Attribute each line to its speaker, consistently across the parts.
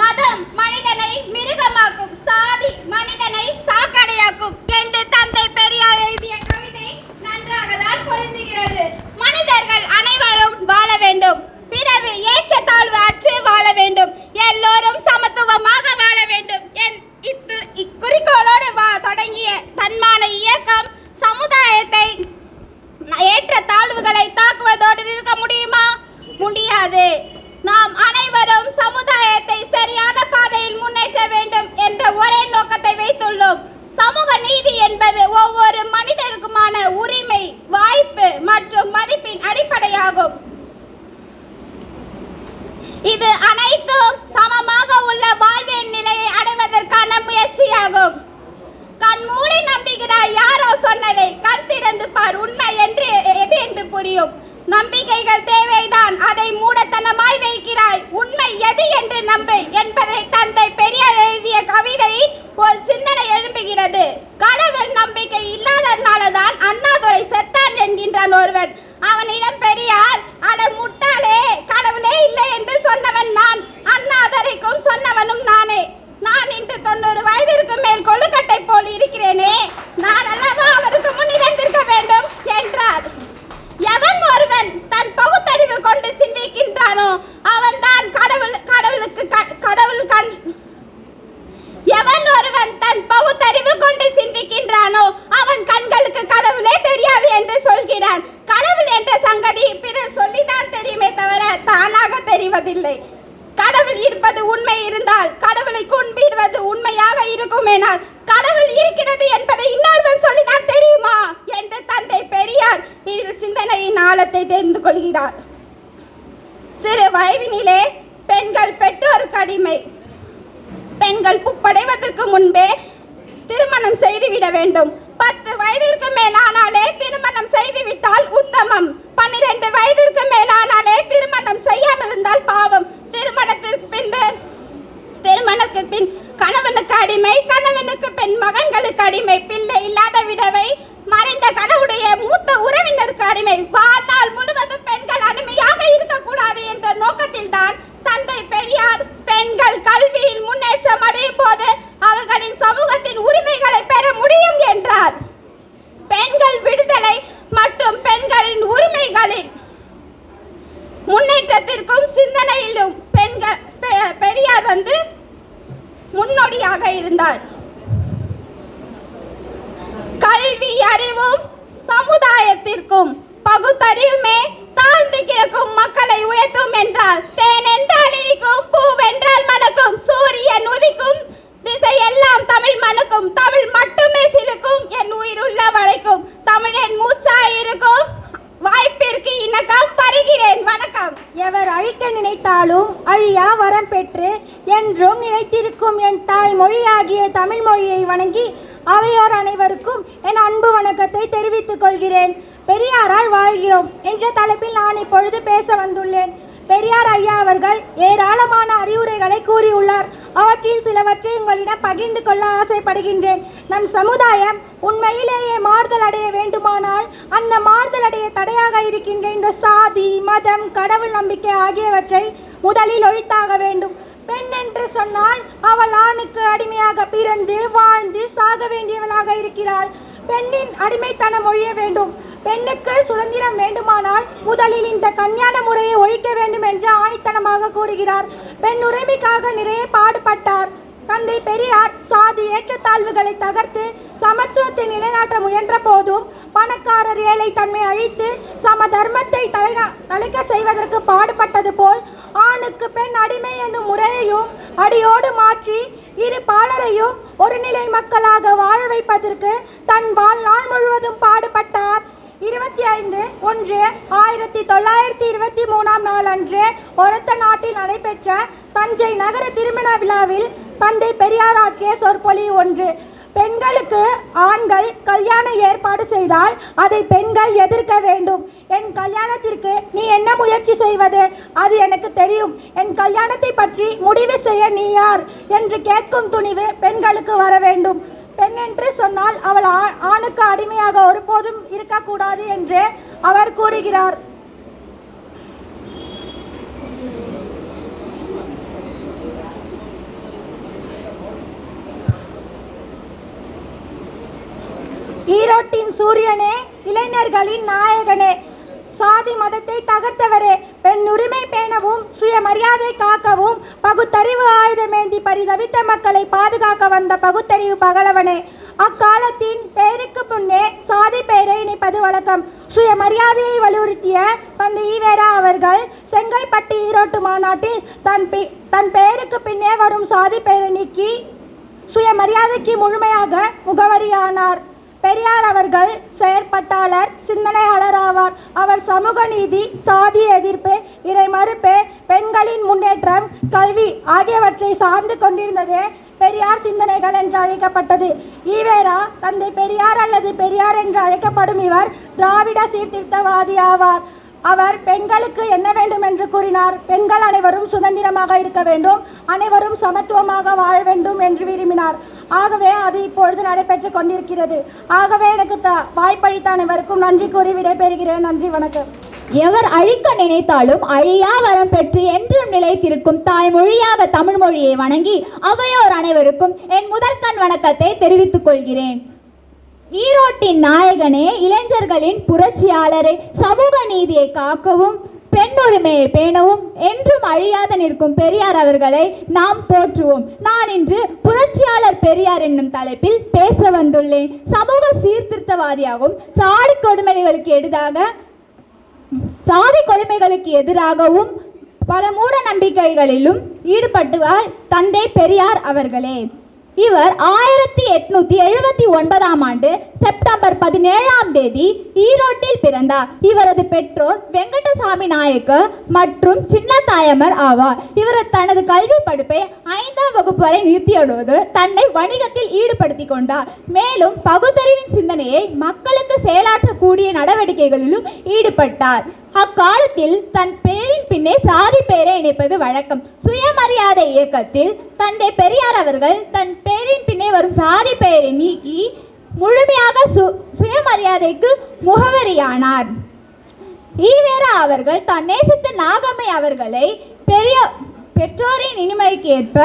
Speaker 1: மதம் மனிதனை மிருகமாக்கும் சாதி மனிதனை நீதி என்பது ஒவ்வொரு மனிதருக்குமான உரிமை வாய்ப்பு மற்றும் மதிப்பின் அடிப்படையாகும் இது அனைத்தும் சமமாக உள்ள வாழ்வின் நிலையை அடைவதற்கான முயற்சியாகும் கண் மூடி நம்புகிறாய் யாரோ சொன்னதை கண் திறந்து பார் உண்மை என்று எது என்று புரியும் நம்பிக்கைகள் தேவைதான் அதை மூடத்தனமாய் வைக்கிறாய் உண்மை எது என்று நம்பு என்பதை தந்தை பெரியார் எழுதிய கவிதையின் ஒரு சிந்தனை எழும்புகிறது கடவுள் நம்பிக்கை இல்லாததனாலதான் அண்ணா இல்லை கடவுள் இருப்பது உண்மை இருந்தால் கடவுளை கும்பிடுவது உண்மையாக இருக்கும் என கடவுள் இருக்கிறது என்பதை இன்னொருவன் சொல்லிதான் தெரியுமா என்று தந்தை பெரியார் இதில் சிந்தனையின் ஆழத்தை தெரிந்து கொள்கிறார் சிறு வயதினிலே பெண்கள் பெற்றோர் கடிமை பெண்கள் புப்படைவதற்கு முன்பே திருமணம் செய்துவிட வேண்டும் பத்து வயதிற்கு மேலானாலே திருமணம் செய்துவிட்டால் உத்தமம் பன்னிரண்டு வயதிற்கு மேலானாலே திருமணம் செய்யாமல் இருந்தால் பாவம் திருமணத்திற்கு பின்பு திருமணத்துக்கு பின் கணவனுக்கு அடிமை கணவனுக்கு பெண் மகன் தேன் என்றால் தேன் என்றால் இனிக்கும் பூவென்றால் மணக்கும் சூரியன் உதிக்கும் திசை எல்லாம் தமிழ் மணக்கும் தமிழ் மட்டுமே சிலுக்கும் என் உயிர் உள்ள வரைக்கும் தமிழன் மூச்சா இருக்கும் வாய்ப்பிற்கு இணக்கம் பருகிறேன் வணக்கம் எவர் அழிக்க நினைத்தாலும் அழியா வரம் பெற்று என்றும் நினைத்திருக்கும் என் தாய் மொழியாகிய தமிழ் மொழியை வணங்கி அவையோர் அனைவருக்கும் என் அன்பு வணக்கத்தை தெரிவித்துக் கொள்கிறேன் பெரியாரால் வாழ்கிறோம் என்ற தலைப்பில் நான் இப்பொழுது பேச வந்துள்ளேன் பெரியார் ஐயா அவர்கள் ஏராளமான அறிவுரைகளை கூறியுள்ளார் அவற்றில் சிலவற்றை உங்களிடம் பகிர்ந்து கொள்ள ஆசைப்படுகின்றேன் நம் சமுதாயம் உண்மையிலேயே மாறுதல் அடைய வேண்டுமானால் அந்த மாறுதல் அடைய தடையாக இருக்கின்ற இந்த சாதி மதம் கடவுள் நம்பிக்கை ஆகியவற்றை முதலில் ஒழித்தாக வேண்டும் பெண் என்று சொன்னால் அவள் ஆணுக்கு அடிமையாக பிறந்து வாழ்ந்து சாக வேண்டியவளாக இருக்கிறாள் பெண்ணின் அடிமைத்தனம் ஒழிய வேண்டும் பெண்ணுக்கு சுதந்திரம் வேண்டுமானால் முதலில் இந்த கல்யாண முறையை ஒழிக்க வேண்டும் என்று ஆணித்தனமாக கூறுகிறார் பெண் உரிமைக்காக நிறைய பாடுபட்டார் தந்தை பெரியார் சாதி ஏற்றத்தாழ்வுகளை தகர்த்து சமத்துவத்தை நிலைநாட்ட முயன்ற போதும் பணக்காரர் ஏழை தன்மை அழித்து சம தர்மத்தை தலைக்க செய்வதற்கு பாடுபட்டது போல் ஆணுக்கு பெண் அடிமை என்னும் முறையையும் அடியோடு மாற்றி இரு பாலரையும் ஒரு நிலை மக்களாக வாழ வைப்பதற்கு தன் வாழ்நாள் முழுவதும் பாடுபட்டார் இருபத்தி ஐந்து ஒன்று ஆயிரத்தி தொள்ளாயிரத்தி இருபத்தி மூணாம் நாள் அன்று ஒரத்த நாட்டில் நடைபெற்ற தஞ்சை நகர திருமண விழாவில் தந்தை பெரியார் ஆற்றிய சொற்பொழி ஒன்று பெண்களுக்கு ஆண்கள் கல்யாண ஏற்பாடு செய்தால் அதை பெண்கள் எதிர்க்க வேண்டும் என் கல்யாணத்திற்கு நீ என்ன முயற்சி செய்வது அது எனக்கு தெரியும் என் கல்யாணத்தை பற்றி முடிவு செய்ய நீ யார் என்று கேட்கும் துணிவு பெண்களுக்கு வர வேண்டும் பெண் என்று சொன்னால் அவள் ஆணுக்கு அடிமையாக ஒருபோதும் இருக்கக்கூடாது என்று அவர் கூறுகிறார் ஈரோட்டின் சூரியனே இளைஞர்களின் நாயகனே சாதி மதத்தை தகர்த்தவரே பெண் உரிமை பேணவும் சுயமரியாதை காக்கவும் பகுத்தறிவு ஆயுதமேந்தி பரிதவித்த மக்களை பாதுகாக்க வந்த பகுத்தறிவு பகலவனே அக்காலத்தின் பெயருக்கு முன்னே சாதி பெயரை இணைப்பது வழக்கம் சுயமரியாதையை வலியுறுத்திய தந்தை ஈவேரா அவர்கள் செங்கல்பட்டு ஈரோட்டு மாநாட்டில் தன் தன் பெயருக்கு பின்னே வரும் சாதி பெயரை நீக்கி சுயமரியாதைக்கு முழுமையாக முகவரியானார் பெரியார் அவர்கள் செயற்பட்டாளர் சிந்தனையாளர் ஆவார் அவர் சமூக நீதி சாதி எதிர்ப்பு இறை மறுப்பு பெண்களின் முன்னேற்றம் கல்வி ஆகியவற்றை சார்ந்து கொண்டிருந்ததே பெரியார் சிந்தனைகள் என்று அழைக்கப்பட்டது ஈவேரா தந்தை பெரியார் அல்லது பெரியார் என்று அழைக்கப்படும் இவர் திராவிட சீர்திருத்தவாதி ஆவார் அவர் பெண்களுக்கு என்ன வேண்டும் என்று கூறினார் பெண்கள் அனைவரும் சுதந்திரமாக இருக்க வேண்டும் அனைவரும் சமத்துவமாக வாழ வேண்டும் என்று விரும்பினார் ஆகவே அது இப்பொழுது நடைபெற்று கொண்டிருக்கிறது ஆகவே எனக்கு த வாய்ப்பளித்தான் நன்றி கூறி விடைபெறுகிறேன் நன்றி வணக்கம் எவர் அழிக்க நினைத்தாலும் அழியா வரம் பெற்று என்றும் நிலைத்திருக்கும் தாய்மொழியாக தமிழ் மொழியை வணங்கி அவையோர் அனைவருக்கும் என் முதற்கண் வணக்கத்தை தெரிவித்துக் கொள்கிறேன் ஈரோட்டின் நாயகனே இளைஞர்களின் புரட்சியாளரே சமூக நீதியை காக்கவும் பெண் உரிமையை பேணவும் என்றும் அழியாத நிற்கும் பெரியார் அவர்களை நாம் போற்றுவோம் நான் இன்று புரட்சியாளர் பெரியார் என்னும் தலைப்பில் பேச வந்துள்ளேன் சமூக சீர்திருத்தவாதியாகவும் சாடி கொடுமைகளுக்கு எதிராக சாதி கொடுமைகளுக்கு எதிராகவும் பல மூட நம்பிக்கைகளிலும் ஈடுபட்டுவார் தந்தை பெரியார் அவர்களே இவர் ஆயிரத்தி எட்நூத்தி எழுபத்தி ஒன்பதாம் ஆண்டு செப்டம்பர் பதினேழாம் தேதி ஈரோட்டில் பிறந்தார் இவரது பெற்றோர் வெங்கடசாமி நாயக்கர் மற்றும் தாயமர் ஆவார் இவர் தனது கல்வி படிப்பை ஐந்தாம் வகுப்பு வரை நிறுத்தியடுவது தன்னை வணிகத்தில் ஈடுபடுத்தி கொண்டார் மேலும் பகுத்தறிவின் சிந்தனையை மக்கள் செயலாற்றக்கூடிய நடவடிக்கைகளிலும் ஈடுபட்டார் அக்காலத்தில் தன் பெயரின் பின்னே சாதி பெயரை இணைப்பது வழக்கம் சுயமரியாதை இயக்கத்தில் தந்தை பெரியார் அவர்கள் தன் பெயரின் பின்னே வரும் சாதி பெயரை நீக்கி முழுமையாக சு சுயமரியாதைக்கு முகவரியானார் ஈவேரா அவர்கள் தான் நேசித்த நாகம்மை அவர்களை பெரிய பெற்றோரின் இனிமைக்கு ஏற்ப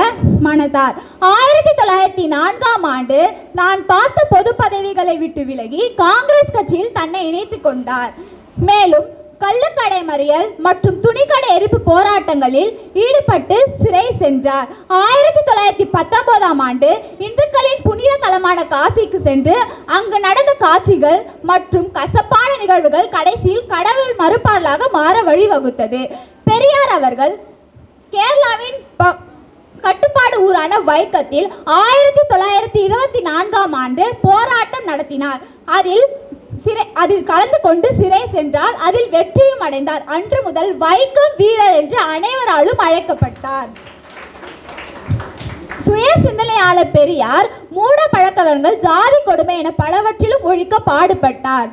Speaker 1: மணந்தார் ஆயிரத்தி தொள்ளாயிரத்தி நான்காம் ஆண்டு நான் பார்த்த பொது பதவிகளை விட்டு விலகி காங்கிரஸ் கட்சியில் தன்னை இணைத்து கொண்டார் மேலும் கள்ளுக்கடை மறியல் மற்றும் துணிக்கடை எரிப்பு போராட்டங்களில் ஈடுபட்டு சிறை சென்றார் ஆயிரத்தி தொள்ளாயிரத்தி பத்தொன்பதாம் ஆண்டு இந்துக்களின் புனித தலமான காசிக்கு சென்று அங்கு நடந்த காட்சிகள் மற்றும் கசப்பான நிகழ்வுகள் கடைசியில் கடவுள் மறுப்பாளராக மாற வழிவகுத்தது பெரியார் அவர்கள் கேரளாவின் கட்டுப்பாடு ஊரான வைக்கத்தில் ஆயிரத்தி தொள்ளாயிரத்தி இருபத்தி நான்காம் ஆண்டு போராட்டம் நடத்தினார் அதில் சிறை அதில் கலந்து கொண்டு சிறை சென்றால் அதில் வெற்றியும் அடைந்தார் அன்று முதல் வைக்கம் வீரர் என்று அனைவராலும் அழைக்கப்பட்டார் சுய சிந்தனையாளர் பெரியார் மூட பழக்கவர்கள் ஜாதி கொடுமை என பலவற்றிலும் ஒழிக்க பாடுபட்டார்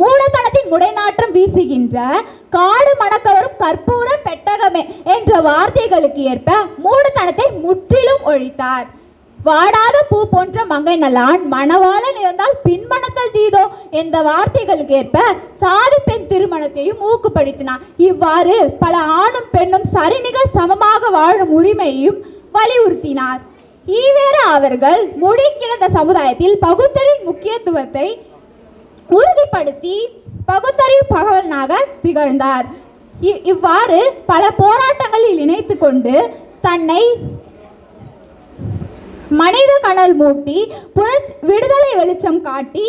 Speaker 1: மூடத்தனத்தின் முடைநாற்றம் வீசுகின்ற காடு மணக்கவரும் கற்பூர பெட்டகமே என்ற வார்த்தைகளுக்கு ஏற்ப மூடத்தனத்தை முற்றிலும் ஒழித்தார் வாடாத பூ போன்ற நலான் மணவாளன் இருந்தால் பின்மணத்தல் தீதோ என்ற வார்த்தைகளுக்கு ஏற்ப சாதி பெண் திருமணத்தையும் ஊக்குப்படுத்தினான் இவ்வாறு பல ஆணும் பெண்ணும் சரிநிக சமமாக வாழும் உரிமையையும் வலியுறுத்தினார் ஈவேரா அவர்கள் மொழிக்கிணந்த சமுதாயத்தில் பகுத்தலின் முக்கியத்துவத்தை உறுதிப்படுத்தி பகுத்தறிவு பகவலனாக திகழ்ந்தார் இவ்வாறு பல போராட்டங்களில் இணைத்து கொண்டு தன்னை மனித கனல் மூட்டி புரட்சி விடுதலை வெளிச்சம் காட்டி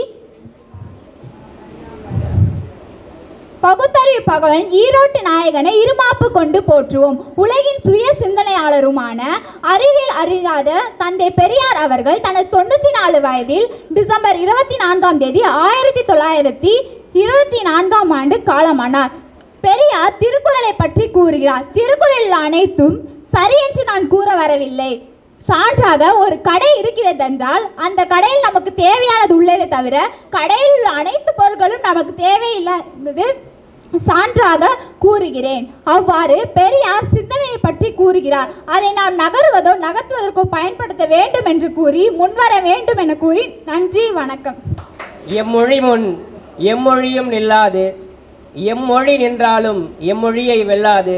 Speaker 1: பகுத்தறிவு பகவன் ஈரோட்டு நாயகனை இருமாப்பு கொண்டு போற்றுவோம் உலகின் சுய சிந்தனையாளருமான அறிவியல் அறியாத தந்தை பெரியார் அவர்கள் தனது தொண்ணூற்றி நாலு வயதில் டிசம்பர் இருபத்தி நான்காம் தேதி ஆயிரத்தி தொள்ளாயிரத்தி இருபத்தி நான்காம் ஆண்டு காலமானார் பெரியார் திருக்குறளை பற்றி கூறுகிறார் திருக்குறளில் அனைத்தும் சரி என்று நான் கூற வரவில்லை சான்றாக ஒரு கடை இருக்கிறது என்றால் அந்த கடையில் நமக்கு தேவையானது உள்ளதே தவிர கடையில் உள்ள அனைத்து பொருட்களும் நமக்கு தேவையில்லாதது சான்றாக கூறுகிறேன் அவ்வாறு பெரியார் சிந்தனையை பற்றி கூறுகிறார் அதை நாம் நகருவதோ நகர்த்துவதற்கோ பயன்படுத்த வேண்டும் என்று கூறி முன்வர வேண்டும் என கூறி நன்றி வணக்கம்
Speaker 2: எம்மொழி முன் எம்மொழியும் நில்லாது எம்மொழி நின்றாலும் எம்மொழியை வெல்லாது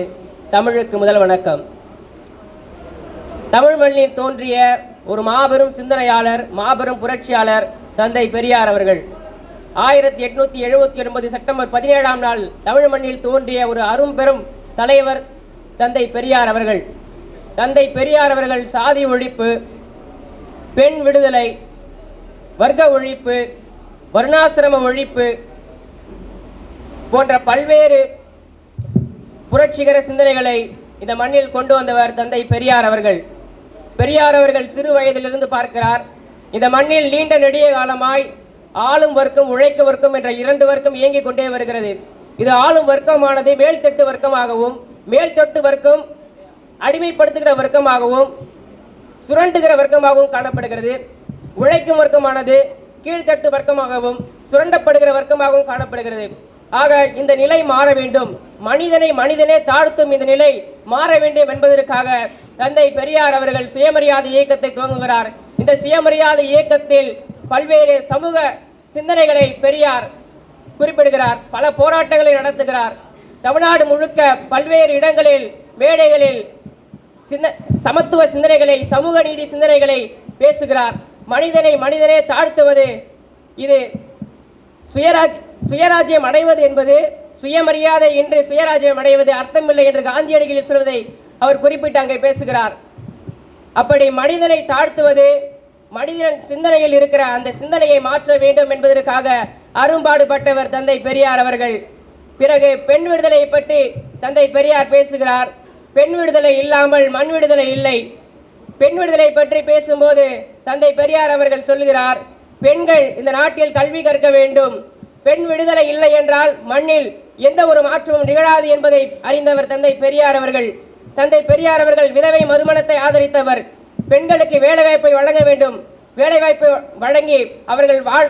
Speaker 2: தமிழுக்கு முதல் வணக்கம் தமிழ் தோன்றிய ஒரு மாபெரும் சிந்தனையாளர் மாபெரும் புரட்சியாளர் தந்தை பெரியார் அவர்கள் ஆயிரத்தி எட்நூத்தி எழுபத்தி ஒன்பது செப்டம்பர் பதினேழாம் நாள் தமிழ் மண்ணில் தோன்றிய ஒரு அரும் பெரும் தலைவர் தந்தை பெரியார் அவர்கள் தந்தை பெரியார் அவர்கள் சாதி ஒழிப்பு பெண் விடுதலை வர்க்க ஒழிப்பு வருணாசிரம ஒழிப்பு போன்ற பல்வேறு புரட்சிகர சிந்தனைகளை இந்த மண்ணில் கொண்டு வந்தவர் தந்தை பெரியார் அவர்கள் பெரியார் அவர்கள் சிறு வயதிலிருந்து பார்க்கிறார் இந்த மண்ணில் நீண்ட நெடிய காலமாய் ஆளும் வர்க்கம் உழைக்க வர்க்கம் என்ற இரண்டு வர்க்கம் இயங்கிக் கொண்டே வருகிறது இது ஆளும் வர்க்கமானது மேல்தட்டு வர்க்கமாகவும் மேல்தட்டு வர்க்கம் அடிமைப்படுத்துகிற வர்க்கமாகவும் சுரண்டுகிற வர்க்கமாகவும் காணப்படுகிறது உழைக்கும் வர்க்கமானது கீழ்த்தட்டு வர்க்கமாகவும் சுரண்டப்படுகிற வர்க்கமாகவும் காணப்படுகிறது ஆக இந்த நிலை மாற வேண்டும் மனிதனை மனிதனே தாழ்த்தும் இந்த நிலை மாற வேண்டும் என்பதற்காக தந்தை பெரியார் அவர்கள் சுயமரியாதை இயக்கத்தை துவங்குகிறார் இந்த சுயமரியாதை இயக்கத்தில் பல்வேறு சமூக சிந்தனைகளை பெரியார் குறிப்பிடுகிறார் பல போராட்டங்களை நடத்துகிறார் தமிழ்நாடு முழுக்க பல்வேறு இடங்களில் மேடைகளில் சிந்த சமத்துவ சிந்தனைகளை சமூக நீதி சிந்தனைகளை பேசுகிறார் மனிதனை மனிதனே தாழ்த்துவது இது சுயராஜ் சுயராஜ்யம் அடைவது என்பது சுயமரியாதை என்று சுயராஜ்யம் அடைவது அர்த்தமில்லை என்று காந்தியடிகளில் சொல்வதை அவர் குறிப்பிட்டு அங்கே பேசுகிறார் அப்படி மனிதனை தாழ்த்துவது மனிதன் சிந்தனையில் இருக்கிற அந்த சிந்தனையை மாற்ற வேண்டும் என்பதற்காக அரும்பாடுபட்டவர் தந்தை பெரியார் அவர்கள் பிறகு பெண் விடுதலையை பற்றி தந்தை பெரியார் பேசுகிறார் பெண் விடுதலை இல்லாமல் மண் விடுதலை இல்லை பெண் விடுதலை பற்றி பேசும்போது தந்தை பெரியார் அவர்கள் சொல்கிறார் பெண்கள் இந்த நாட்டில் கல்வி கற்க வேண்டும் பெண் விடுதலை இல்லை என்றால் மண்ணில் எந்த ஒரு மாற்றமும் நிகழாது என்பதை அறிந்தவர் தந்தை பெரியார் அவர்கள் தந்தை பெரியார் அவர்கள் விதவை மறுமணத்தை ஆதரித்தவர் பெண்களுக்கு வேலைவாய்ப்பை வழங்க வேண்டும் வேலைவாய்ப்பை வழங்கி அவர்கள் வாழ்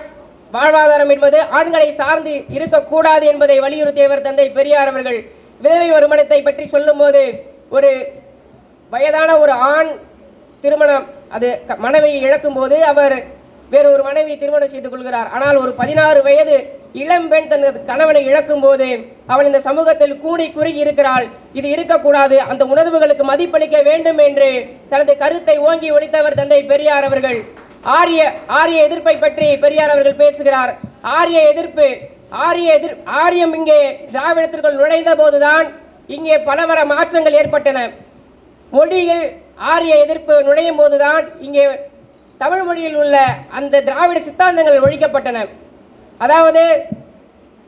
Speaker 2: வாழ்வாதாரம் என்பது ஆண்களை சார்ந்து இருக்கக்கூடாது என்பதை வலியுறுத்தியவர் தந்தை பெரியார் அவர்கள் விதவை வருமானத்தை பற்றி சொல்லும்போது ஒரு வயதான ஒரு ஆண் திருமணம் அது மனைவியை இழக்கும்போது அவர் வேறு ஒரு மனைவி திருமணம் செய்து கொள்கிறார் ஆனால் ஒரு பதினாறு வயது இளம்பெண் தனது கணவனை இழக்கும் போது அவள் இந்த சமூகத்தில் கூடி குறுகி இருக்கிறாள் இது இருக்கக்கூடாது அந்த உணர்வுகளுக்கு மதிப்பளிக்க வேண்டும் என்று தனது கருத்தை ஓங்கி ஒழித்தவர் தந்தை பெரியார் அவர்கள் ஆரிய ஆரிய எதிர்ப்பை பற்றி பெரியார் அவர்கள் பேசுகிறார் ஆரிய எதிர்ப்பு ஆரிய எதிர் ஆரியம் இங்கே திராவிடத்திற்குள் நுழைந்த போதுதான் இங்கே பலவர மாற்றங்கள் ஏற்பட்டன மொழியில் ஆரிய எதிர்ப்பு நுழையும் போதுதான் இங்கே தமிழ் மொழியில் உள்ள அந்த திராவிட சித்தாந்தங்கள் ஒழிக்கப்பட்டன அதாவது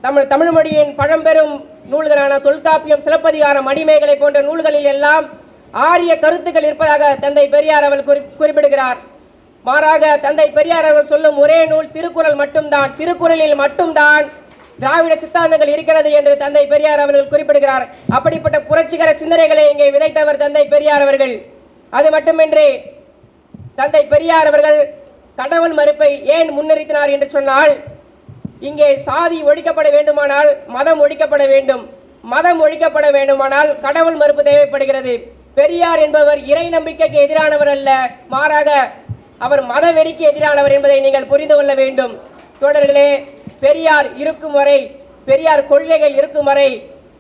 Speaker 2: தமிழ் தமிழ் மொழியின் பழம்பெரும் நூல்களான தொல்காப்பியம் சிலப்பதிகாரம் அடிமைகளை போன்ற நூல்களில் எல்லாம் ஆரிய கருத்துக்கள் இருப்பதாக தந்தை பெரியார் அவர் குறி குறிப்பிடுகிறார் மாறாக தந்தை பெரியார் அவர்கள் சொல்லும் ஒரே நூல் திருக்குறள் மட்டும்தான் திருக்குறளில் மட்டும்தான் திராவிட சித்தாந்தங்கள் இருக்கிறது என்று தந்தை பெரியார் அவர்கள் குறிப்பிடுகிறார் அப்படிப்பட்ட புரட்சிகர சிந்தனைகளை இங்கே விதைத்தவர் தந்தை பெரியார் அவர்கள் அது மட்டுமின்றி தந்தை பெரியார் அவர்கள் கடவுள் மறுப்பை ஏன் முன்னிறுத்தினார் என்று சொன்னால் இங்கே சாதி ஒழிக்கப்பட வேண்டுமானால் மதம் ஒழிக்கப்பட வேண்டும் மதம் ஒழிக்கப்பட வேண்டுமானால் கடவுள் மறுப்பு தேவைப்படுகிறது பெரியார் என்பவர் இறை நம்பிக்கைக்கு எதிரானவர் அல்ல மாறாக அவர் மத வெறிக்கு எதிரானவர் என்பதை நீங்கள் புரிந்து கொள்ள வேண்டும் தோழர்களே பெரியார் இருக்கும் வரை பெரியார் கொள்கைகள் இருக்கும் வரை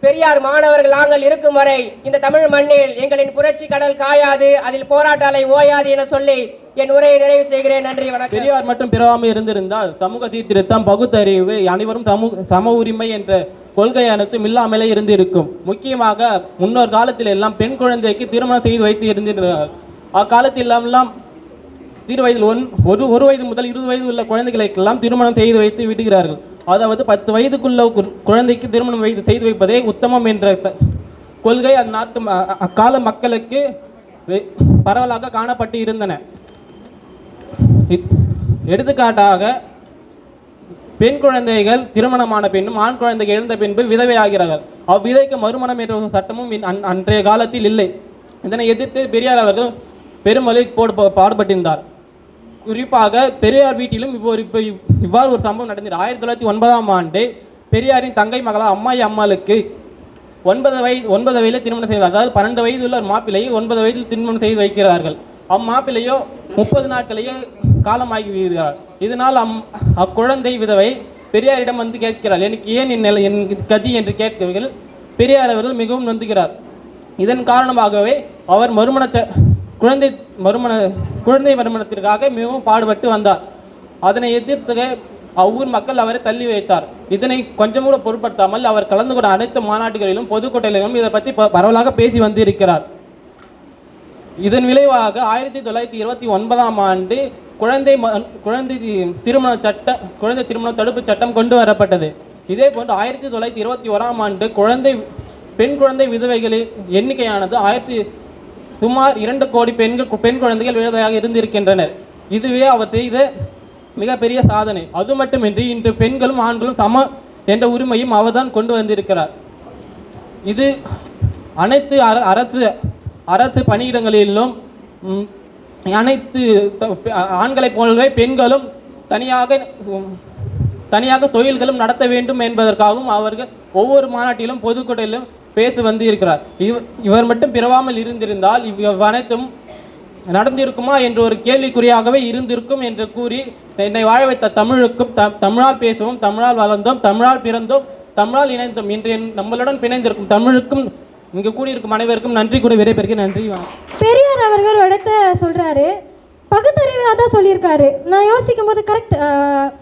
Speaker 2: பெரியார் மாணவர்கள் நாங்கள் இருக்கும் வரை இந்த தமிழ் மண்ணில் எங்களின் புரட்சி கடல் காயாது அதில் போராட்டாலை ஓயாது என சொல்லி என் உரையை நிறைவு செய்கிறேன் நன்றி வணக்கம்
Speaker 3: பெரியார் மட்டும் பிறவாமல் இருந்திருந்தால் சமூக சீர்திருத்தம் பகுத்தறிவு அனைவரும் சம உரிமை என்ற கொள்கை அனைத்தும் இல்லாமலே இருந்திருக்கும் முக்கியமாக முன்னோர் காலத்தில் எல்லாம் பெண் குழந்தைக்கு திருமணம் செய்து வைத்து இருந்திருந்தார் அக்காலத்தில் எல்லாம் சிறு வயதில் ஒன் ஒரு ஒரு வயது முதல் இருபது வயது உள்ள குழந்தைகளுக்கெல்லாம் திருமணம் செய்து வைத்து விடுகிறார்கள் அதாவது பத்து வயதுக்குள்ள குழந்தைக்கு திருமணம் வைத்து செய்து வைப்பதே உத்தமம் என்ற கொள்கை அந்நாட்டு அக்கால மக்களுக்கு பரவலாக காணப்பட்டு இருந்தன எடுத்துக்காட்டாக பெண் குழந்தைகள் திருமணமான பின்னும் ஆண் குழந்தைகள் எழுந்த பின்பு விதவை ஆகிறார்கள் அவ்விதைக்கு மறுமணம் என்ற சட்டமும் அன்றைய காலத்தில் இல்லை இதனை எதிர்த்து பெரியார் அவர்கள் பெருமளவில் போடு பாடுபட்டிருந்தார் குறிப்பாக பெரியார் வீட்டிலும் இப்போ ஒரு இப்போ இவ்வாறு ஒரு சம்பவம் நடந்தது ஆயிரத்தி தொள்ளாயிரத்தி ஒன்பதாம் ஆண்டு பெரியாரின் தங்கை மகளா அம்மாய் அம்மாளுக்கு ஒன்பது வயது ஒன்பது வயதில் திருமணம் செய்தார் அதாவது பன்னெண்டு வயது உள்ள ஒரு மாப்பிள்ளையை ஒன்பது வயதில் திருமணம் செய்து வைக்கிறார்கள் அம்மாப்பிள்ளையோ முப்பது நாட்களையோ காலமாகி விடுகிறார் இதனால் அம் அக்குழந்தை விதவை பெரியாரிடம் வந்து கேட்கிறார் எனக்கு ஏன் என் நிலை என் கதி என்று கேட்கிறீர்கள் பெரியார் அவர்கள் மிகவும் நொந்துகிறார் இதன் காரணமாகவே அவர் மறுமண குழந்தை மறுமண குழந்தை மறுமணத்திற்காக மிகவும் பாடுபட்டு வந்தார் அதனை எதிர்த்து அவ்வூர் மக்கள் அவரை தள்ளி வைத்தார் இதனை கொஞ்சம் கூட பொருட்படுத்தாமல் அவர் கலந்து கொண்ட அனைத்து மாநாடுகளிலும் பொதுக்கூட்டங்களிலும் இதை பற்றி பரவலாக பேசி வந்திருக்கிறார் இதன் விளைவாக ஆயிரத்தி தொள்ளாயிரத்தி இருபத்தி ஒன்பதாம் ஆண்டு குழந்தை குழந்தை திருமண சட்ட குழந்தை திருமண தடுப்பு சட்டம் கொண்டு வரப்பட்டது இதே போன்று ஆயிரத்தி தொள்ளாயிரத்தி இருபத்தி ஓராம் ஆண்டு குழந்தை பெண் குழந்தை விதவைகளின் எண்ணிக்கையானது ஆயிரத்தி சுமார் இரண்டு கோடி பெண்கள் பெண் குழந்தைகள் விடுதலையாக இருந்திருக்கின்றனர் இதுவே அவர் செய்த மிகப்பெரிய சாதனை அது மட்டுமின்றி இன்று பெண்களும் ஆண்களும் சம என்ற உரிமையும் அவர்தான் கொண்டு வந்திருக்கிறார் இது அனைத்து அரசு அரசு பணியிடங்களிலும் அனைத்து ஆண்களைப் போலவே பெண்களும் தனியாக தனியாக தொழில்களும் நடத்த வேண்டும் என்பதற்காகவும் அவர்கள் ஒவ்வொரு மாநாட்டிலும் பொதுக்கூட்டத்திலும் பேசி வந்து இருக்கிறார் இவர் மட்டும் பிறவாமல் இருந்திருந்தால் இவ் அனைத்தும் நடந்திருக்குமா என்ற ஒரு கேள்விக்குறியாகவே இருந்திருக்கும் என்று கூறி என்னை வாழ வைத்த தமிழுக்கும் த தமிழால் பேசுவோம் தமிழால் வளர்ந்தோம் தமிழால் பிறந்தோம் தமிழால் இணைந்தோம் இன்றைய நம்மளுடன் பிணைந்திருக்கும் தமிழுக்கும் இங்கே கூடியிருக்கும் அனைவருக்கும் நன்றி கூட விடைபெறுகிறேன் நன்றி
Speaker 1: பெரியார் அவர்கள் இடத்த சொல்கிறாரு பகுத்தறிவா தான் சொல்லியிருக்காரு நான் யோசிக்கும் போது கரெக்ட்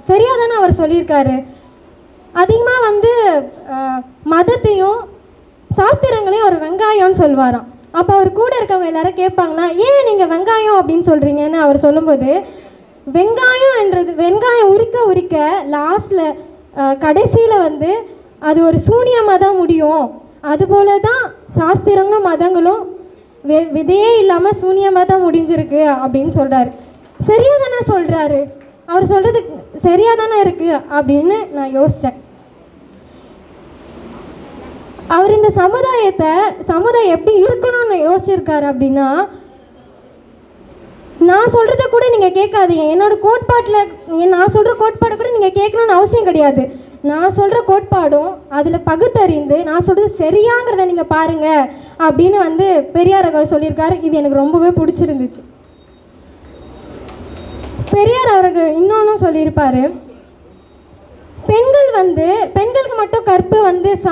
Speaker 1: சரியாக தானே அவர் சொல்லியிருக்காரு அதிகமாக வந்து மதத்தையும் சாஸ்திரங்களே ஒரு வெங்காயம்னு சொல்வாராம் அப்போ அவர் கூட இருக்கவங்க எல்லாரும் கேட்பாங்கன்னா ஏன் நீங்கள் வெங்காயம் அப்படின்னு சொல்கிறீங்கன்னு அவர் சொல்லும்போது வெங்காயம் என்றது வெங்காயம் உரிக்க உரிக்க லாஸ்ட்டில் கடைசியில் வந்து அது ஒரு சூனியமாக தான் முடியும் அதுபோல தான் சாஸ்திரங்களும் மதங்களும் வெ விதையே இல்லாமல் சூனியமாக தான் முடிஞ்சிருக்கு அப்படின்னு சொல்கிறாரு சரியாக தானே சொல்கிறாரு அவர் சொல்கிறது சரியாக தானே இருக்குது அப்படின்னு நான் யோசித்தேன் அவர் இந்த சமுதாயத்தை சமுதாயம் எப்படி இருக்கணும்னு யோசிச்சிருக்காரு அப்படின்னா நான் சொல்கிறத கூட நீங்கள் கேட்காதீங்க என்னோட கோட்பாட்டில் நான் சொல்கிற கோட்பாடு கூட நீங்கள் கேட்கணும்னு அவசியம் கிடையாது நான் சொல்கிற கோட்பாடும் அதில் பகுத்தறிந்து நான் சொல்கிறது சரியாங்கிறத நீங்கள் பாருங்க அப்படின்னு வந்து பெரியார் அவர் சொல்லியிருக்காரு இது எனக்கு ரொம்பவே பிடிச்சிருந்துச்சு பெரியார் அவர்கள் இன்னொன்றும் சொல்லியிருப்பார் பெண்கள் வந்து பெண்களுக்கு மட்டும் கற்பு வந்து சா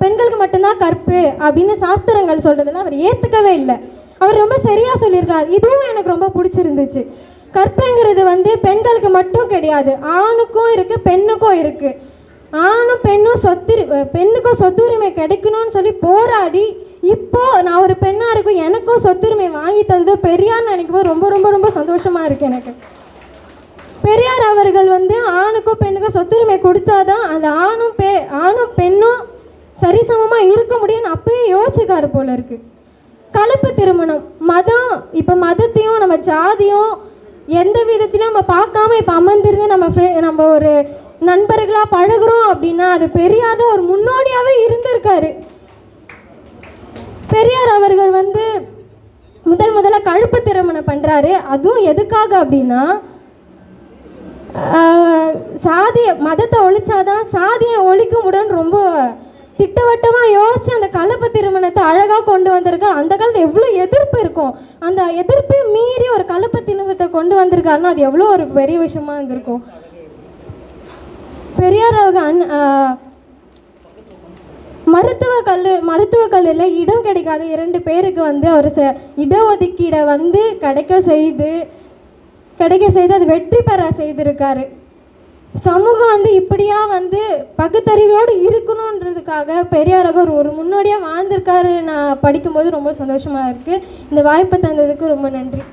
Speaker 1: பெண்களுக்கு மட்டும்தான் கற்பு அப்படின்னு சாஸ்திரங்கள் சொல்கிறதுல அவர் ஏற்றுக்கவே இல்லை அவர் ரொம்ப சரியாக சொல்லியிருக்காரு இதுவும் எனக்கு ரொம்ப பிடிச்சிருந்துச்சு கற்புங்கிறது வந்து பெண்களுக்கு மட்டும் கிடையாது ஆணுக்கும் இருக்குது பெண்ணுக்கும் இருக்குது ஆணும் பெண்ணும் சொத்து பெண்ணுக்கும் சொத்துரிமை கிடைக்கணும்னு சொல்லி போராடி இப்போ நான் ஒரு பெண்ணாக இருக்கும் எனக்கும் சொத்துரிமை வாங்கி தந்தது பெரியான்னு நினைக்கும் ரொம்ப ரொம்ப ரொம்ப சந்தோஷமாக இருக்குது எனக்கு பெரியார் அவர்கள் வந்து ஆணுக்கும் பெண்ணுக்கும் சொத்துரிமை கொடுத்தாதான் அந்த ஆணும் பெ ஆணும் பெண்ணும் சரிசமமாக இருக்க முடியும்னு அப்பயே யோசிக்காரு போல இருக்கு கலப்பு திருமணம் மதம் இப்போ மதத்தையும் நம்ம ஜாதியும் எந்த விதத்திலும் நம்ம பார்க்காம இப்போ அமர்ந்திருந்து நம்ம நம்ம ஒரு நண்பர்களாக பழகிறோம் அப்படின்னா அது பெரியாத ஒரு முன்னோடியாகவே இருந்திருக்காரு பெரியார் அவர்கள் வந்து முதல் முதல்ல கழுப்பு திருமணம் பண்ணுறாரு அதுவும் எதுக்காக அப்படின்னா சாதிய மதத்தை ஒழிச்சாதான் சாதியை ஒழிக்கும் உடன் ரொம்ப திட்டவட்டமாக யோசிச்சு அந்த கலப்பு திருமணத்தை அழகாக கொண்டு வந்திருக்கு அந்த காலத்தில் எவ்வளோ எதிர்ப்பு இருக்கும் அந்த எதிர்ப்பை மீறி ஒரு கலப்பு திருமணத்தை கொண்டு வந்திருக்காருன்னா அது எவ்வளோ ஒரு பெரிய விஷயமா இருந்திருக்கும் பெரியார் அன் மருத்துவ கல்லு மருத்துவ கல்லூரியில் இடம் கிடைக்காத இரண்டு பேருக்கு வந்து அவர் ச இடஒதுக்கீடை வந்து கிடைக்க செய்து கிடைக்க செய்து அது வெற்றி பெற செய்திருக்காரு சமூகம் வந்து இப்படியா வந்து பகுத்தறிவோடு இருக்கணுன்றதுக்காக அவர் ஒரு முன்னோடியாக வாழ்ந்திருக்காரு நான் படிக்கும்போது ரொம்ப சந்தோஷமாக இருக்குது இந்த வாய்ப்பை தந்ததுக்கு ரொம்ப நன்றி